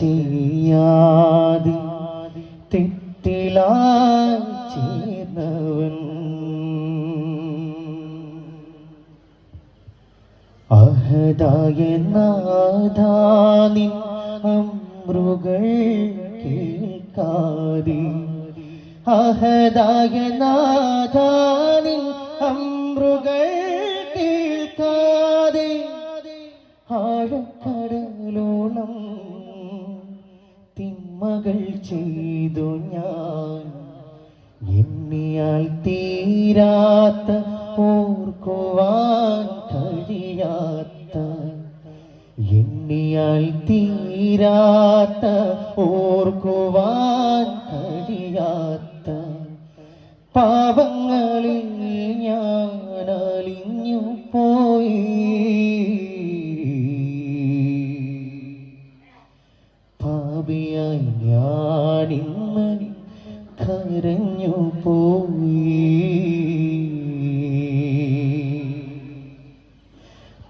ചെയ്യാതെ തെറ്റിലാ ചേർന്നവൻ. അഹദായ നാദാനിൻ അമ്രുകൾ കേൾക്കാതെ. അഹദായ നാദാനിൻ അമ്രുകൾ തിന്മകൾ ചെയ്തു ഞാൻ. എന്നിയാൽ തീരാത്ത ഓർക്കുവാൻ കഴിയാത്ത. എന്നിയാൽ തീരാത്ത ഓർക്കുവാൻ കഴിയാത്ത. പാപങ്ങളിൽ കരഞ്ഞു പോയി.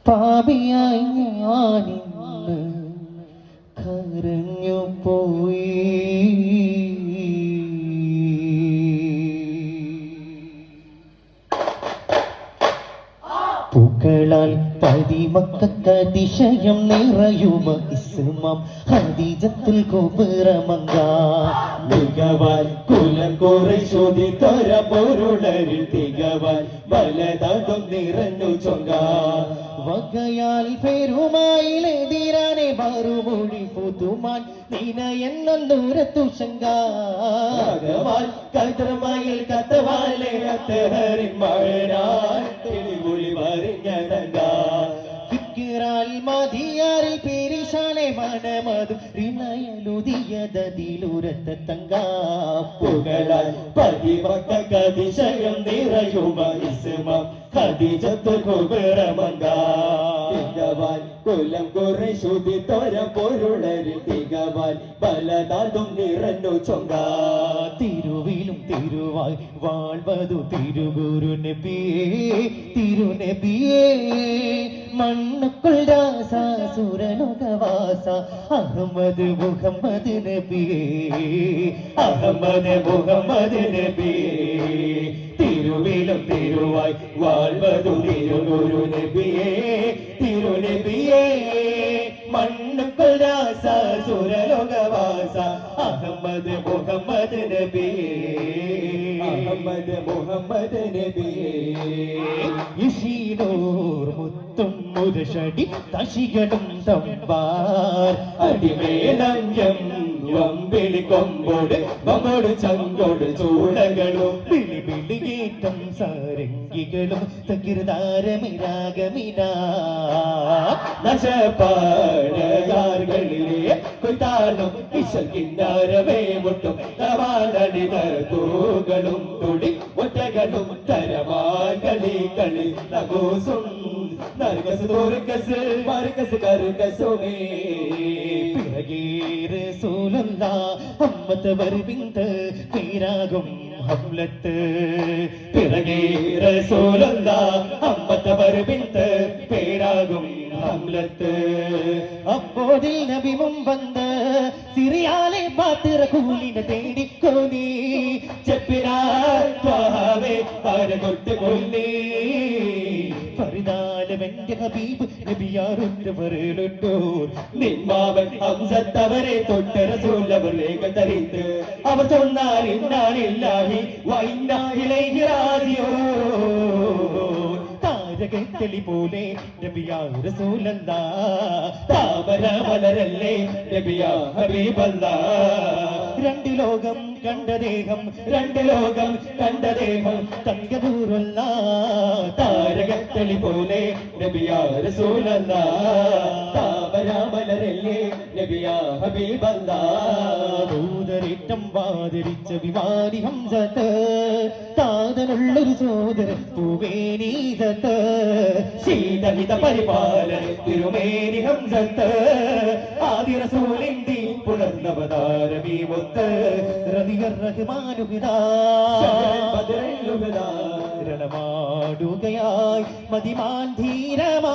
പാപിയായി ഞാനിന്ന് കരഞ്ഞു പോയി. പൂക്കളാൽ പതിമക്കതിശയം നിറയുമ ഇസ്മാം ഹദീജത്തുൽ കുബറമങ്ക മികവാൻ കുലം കുറെ ശോധിത്തൊര പൊരുളരിൽ തികവാൻ വലതതും നിറഞ്ഞു ചൊങ്ക. വകയാൽ പെരുമായിലെതിരാനെ മറുമൊഴി പുതുമാൻ നിന എന്ന ദൂരത്തു ശങ്ക. ഭഗവാൻ കതിർമയിൽ കത്തവാലെ കത്തഹരി മഴനാൻ തെളിവുളി വരിഞ്ഞതങ്ക. മതിയാറിൽ പെരിശാലെ മനമതു റിണയലുതിയതിലുരത്ത തങ്കാപ്പുകളാൽ പുകളാൽ പതിമക്കതിശയം നിറയുമ ഇസ്മം ഖദീജത്തു കുബറമങ്ക കുലം കുറെ ശുദ്ധിത്തൊര പൊരുളരിൽ തികവാൻ ബലതാതും നിറഞ്ഞു ചൊങ്ക. തിരുവിലും തിരുവായി വാഴ്വതു തിരുഗുരു നബിയേ തിരുനബിയേ മണ്ണുക്കുൾ രാസാസുരനുകവാസ അഹമ്മദ് മുഹമ്മദ് നബിയേ അഹമ്മദ് മുഹമ്മദ് നബിയേ തിരുവിലും തിരുവായി വാഴ്വതു തിരുഗുരു നബിയേ തിരുനബിയേ. മണ്ണുക്കൊരാസ സുരലോകവാസ അഹമ്മദ് മുഹമ്മദ് നബിയേ. അഹമ്മദ് മുഹമ്മദ് നബിയേ. ഇഷീനോർ മുത്തും മുരശടി തശികളും തമ്പാർ അടിമേലഞ്ചം വമ്പിളി കൊമ്പോട് വമോട് ചങ്കോട് ചൂടകളും. പിളി ഗീതം സാരംഗികളും. തകിർതാരമിരാഗമിനാ നശപാടകാർകളിലെ കുത്താനും വിശൽ കിന്നാരമേ മുട്ടും. തവാലടി പൂകളും തുടി. ഒറ്റകളും തരമാകളി കളി. നഗോസും നർഗസ് തോർക്കസ് മർക്കസ് കറുകസുമേ അമ്മത്തവർ പിന്ത് പേരാകും ഹംലത്ത്. പിറകീര സോലല്ല അമ്മത്ത് വരുവിന്ത് പേരാകും ഹംലത്ത്. അപ്പോതിൽ നബി മുമ്പന്ത് സിറിയാലെ പാത്തിറ കൂലിനെ തേടിക്കോ നീ. ചെപ്പിനാ കൊല്ലി ഹബീബ് നിന്മാവൻ ഹംസത്തവരെ തൊട്ട റസൂലവർ വേഗം തരിത്ത് അവർ ചൊന്നാൽ ഇന്നാലില്ലാഹി വൈന്നാഹിലൈഹി റാജിയോ താരകത്തളി പോലെ നബിയാ റസൂലല്ലാ. താമര മലരല്ലേ നബിയാ ഹബീബല്ലാ. രണ്ട് ലോകം കണ്ട ദേഹം രണ്ട് ലോകം കണ്ട ദേഹം. തങ്കദൂരല്ല താരകത്തളി പോലെ നബിയാ റസൂലല്ലാ താപരാമലരല്ലേ നബിയാ ഹബീബല്ല. ദൂതരേറ്റം വാതിരിച്ച വിമാനി ഹംസത്ത് താതനുള്ളൊരു സോദരൻ പൂവേനീതത്ത് ശീതമിത പരിപാലന തിരുമേനി ഹംസത്ത്. ആദി റസൂലിന്തി പുണർന്നവതാരമീ മൊത്ത് റബിയർ മതിമാൻ ധീരമായി.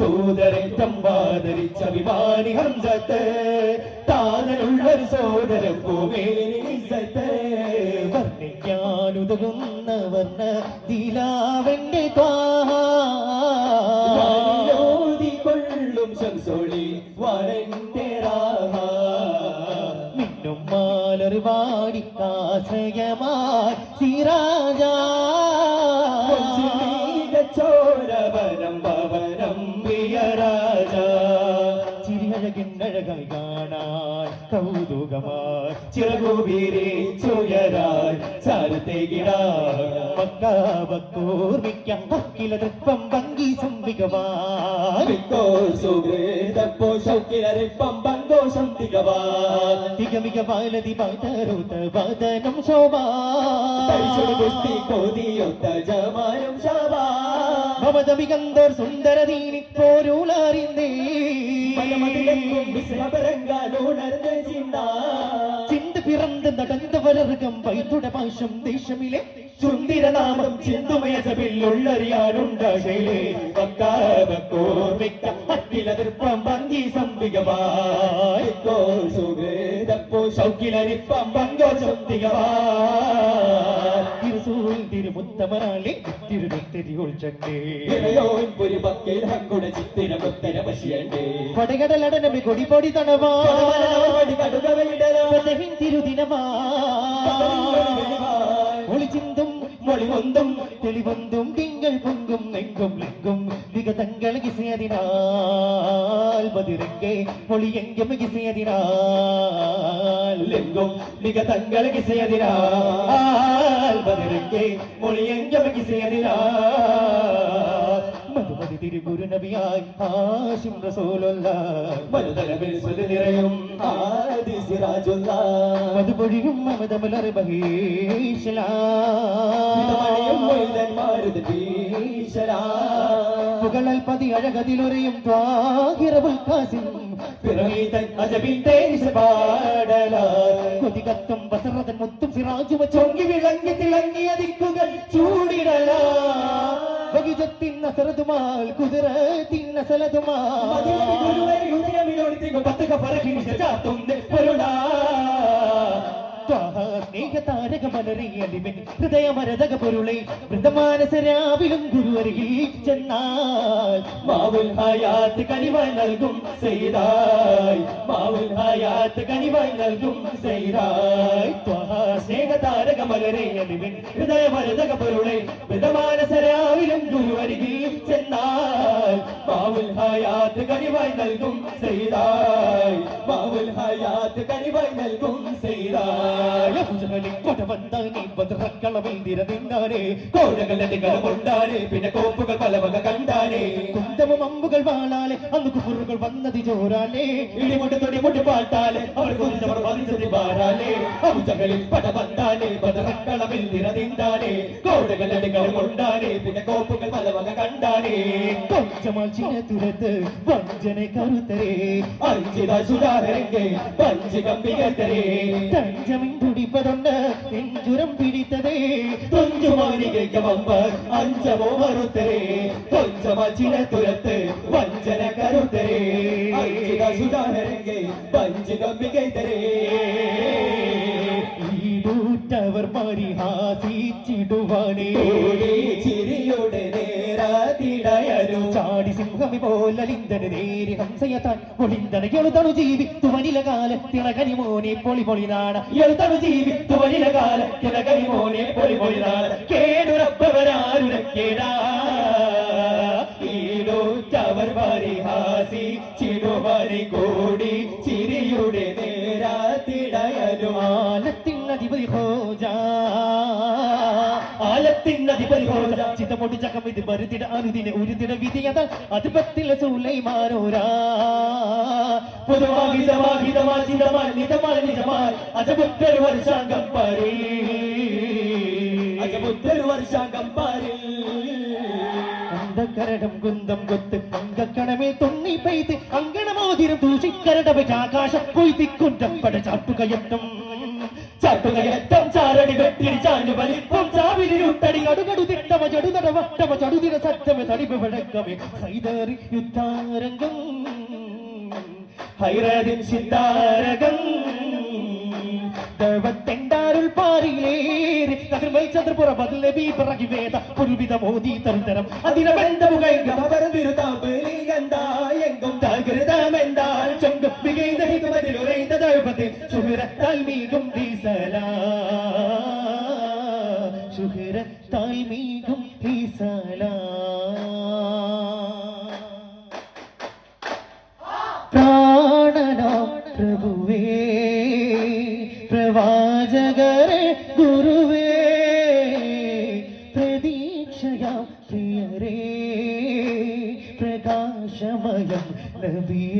തൂർ ദൂതരേറ്റം വാദരിച്ച വിമാനി ഹംസത്ത് സോദര പൂമേനിസത്ത് വർണിക്കാനുതകുന്ന വർണ ദിലാവന്റെ കൊള്ളും ശംസോളി വരന്റെ രാഹ മിന്നും മാലറിവാടി കാശ്രയമായി സിരാജ. ചോരവനം ഭവനം പ്രിയരാജ ചിരിയഴകിന്നഴകായി കാണാൻ കൗതുകമായി. ചിറകുവീരെ ചുയരാൻ ചാരത്തേകിടാ മക്കാവക്കോർമ്മിക്കാം അക്കില തൃപ്പം സംവികമായി സുഹൃതപ്പോ ശൗക്കിലരിപ്പം പങ്കോഷം തികവാ തികമിക ബാലതി പതരുത വദനം ശോഭാ കുസ്തി കോതിയൊത്ത ജമാനം ശാബാ ഭവതമികന്തർ സുന്ദരദീനി പോരുളറിന്തേ. ചിന്താ. പിറന്ന് നടന്നവരകം വൈദ്യുട പാശം ദേശമിലെ സുന്ദരനാമം ചിന്തുമയസബിലുള്ളറിയാനുണ്ടകയിലെ വക്കാവക്കോമിക്ക അക്കിലതിർപ്പം ഭംഗി സംവികമായി സുഗേതപ്പോ ശൗക്കിലരിപ്പം ഭംഗോ സംതികമായി തിരുമുത്തമരാളി തിരുനെത്തിരിയോൾ ചണ്ടേ ഒരു പക്കയിൽ ഹങ്കുട ചിത്തിര മുത്തര പശിയണ്ടേ. പടകടലടനമി കൊടി പൊടി തണവാ തിരുദിനമാ. മൊളിമൊന്തും തെളിവന്തും തിങ്കൾ പൊങ്കും നെങ്കും ലെങ്കും தங்களுக்கு சேரினால் பதிரெங்கே மொழி எங்கெமிகு சேரினால் எங்கும் மிக தங்களுக்கு சேரினால் பதிரெங்கே மொழி எங்கெமிகு சேரினால் മധുമതി തിരുഗുരു നബിയായി ഹാഷിം റസൂലുള്ള മനുതലവിൽ സുതി നിറയും ആദി സിറാജുള്ള മധുപൊഴിയും മമതമലർ ബഹീശലാ മണിയും മൊയ്തന്മാരുത് ഭീഷരാ പുകളൽ പതി അഴകതിലൊരയും ത്വാഹിറബുൽ കാസിം പിറവീതൻ പാടലാ കൊതികത്തും വസറതൻ മുത്തും സിറാജുമ ചൊങ്കി വിളങ്ങി തിളങ്ങിയ ദിക്കുകൾ ചൂടിടലാ ബഗിജത്തിൻ നസറതുമാൽ കുതിരത്തിൻ നസലതുമാൽ. സ്നേഹതാരക മലറിയലിവൻ ഹൃദയമരതക പൊരുളെ വൃതമാനസരാവിലും ഗുരുവരികിൽ ചെന്നാൽ. മാവുൽ ഹയാത്ത് കനിവായി നൽകും സെയ്തായ് മാവുൽ ഹയാത്ത് കനിവായി നൽകും സെയ്തായ് സ്നേഹതാരക മലരെ ഹൃദയ ഹൃദയമരതക പൊരുളെ വിധമാനസരാവിലും ഗുരുവരികിൽ ചെന്നാൽ. മാവുൽ ഹയാത്ത് കനിവായി നൽകും സെയ്തായ് മാവുൽ ഹയാത്ത് കനിവായി നൽകും സെയ്തായ് പിന്നെ കോപ്പുകൾ പല കണ്ടാനേ. കുന്തവും അമ്പുകൾ വാളാലെ അന്ന് കുഫറുകൾ വന്നത് ചോരാലേ. ഇടിമുട്ട് തൊടിമുട്ട് പാട്ടാലെ അവർ കുറിച്ചവർ വധിച്ചത് പാരാലേ. അവുചകളിൽ പട വന്നാലേ പതറക്കളവിൽ നിറതിണ്ടാനേ കോടകളടികൾ കൊണ്ടാനേ പിന്നെ കോപ്പുകൾ പല കണ്ടാനേ. കൊഞ്ചമാൽ ചിനത്തുരത്ത് വഞ്ചന കരുത്തരേ അഞ്ചിത സുധാകരങ്കെ പഞ്ച് കമ്പികത്തരേ തഞ്ചമിൻ തുടിപ്പതുണ്ട് നെഞ്ചുരം പിടിത്തതേ. തുഞ്ചുമാനികയ്ക്ക് വമ്പർ അഞ്ചമോ മറുത്തരേ. കൊഞ്ചമച്ചിന തുരത്ത് വഞ്ചന കരുത്തരേ. അഞ്ചിത സുധാകരങ്കെ പഞ്ച് കമ്പികത്തരേ ഈടൂറ്റവർ പരിഹാസിച്ചിടുവാനേ. ചിരിയുടെ നേരാതിടയരു ചാടി സിംഹമി പോലലിന്തന് നേരി ഹംസയത്താൻ ഒളിന്തന എളുതണു ജീവി തുവനില കാല തിളകനി മോനെ പൊളി പൊളി നാട. എഴുതണു ജീവി തുവനില കാല തിളകനി മോനെ പൊളി പൊളി നാള കേടുറപ്പവരാരുരക്കേടാ ചവർ പരിഹാസി ചിടുവരി കൂടി അധിപതി ഹോജ ആലത്തിൻ അധിപതി ഹോജ ചിത്തമൊടി ചകം ഇത് മരുതിട അനുദിന ഉരുതിട വിധിയത അധിപത്തിലെ സൂലൈമാനോരാ. പൊതുവാഹിതമാഹിതമാചിതമാൽ നിതമാൽ നിജമാൽ അജബുദ്ധരു വർഷാംഗം പരി അജബുദ്ധരു വർഷാംഗം പരി അന്ധകരടം കുന്തം കൊത്ത് അങ്കക്കണമേ തൊണ്ണി പെയ്ത് അങ്കണമോതിരം തൂഷിക്കരടവ ആകാശം കൊയ്ത്തിക്കുണ്ടം പട ചാട്ടുകയറ്റം. ചാട്ടുകയറ്റം തിട്ടമ വട്ടമ ചന്ദ്രപുര വേദ പുരുവിധ മോദി തരുതരം അതിനെ ബന്ധമുഖ ശുഹരത്താൽ മീകും ഈസല ശുഹരത്താൽ മീകും ഈസല പ്രാണനോ പ്രഭുവേ പ്രവാചകരെ ഗുരുവേ പ്രതീക്ഷയാം പ്രിയരേ പ്രകാശമയം നബിയേ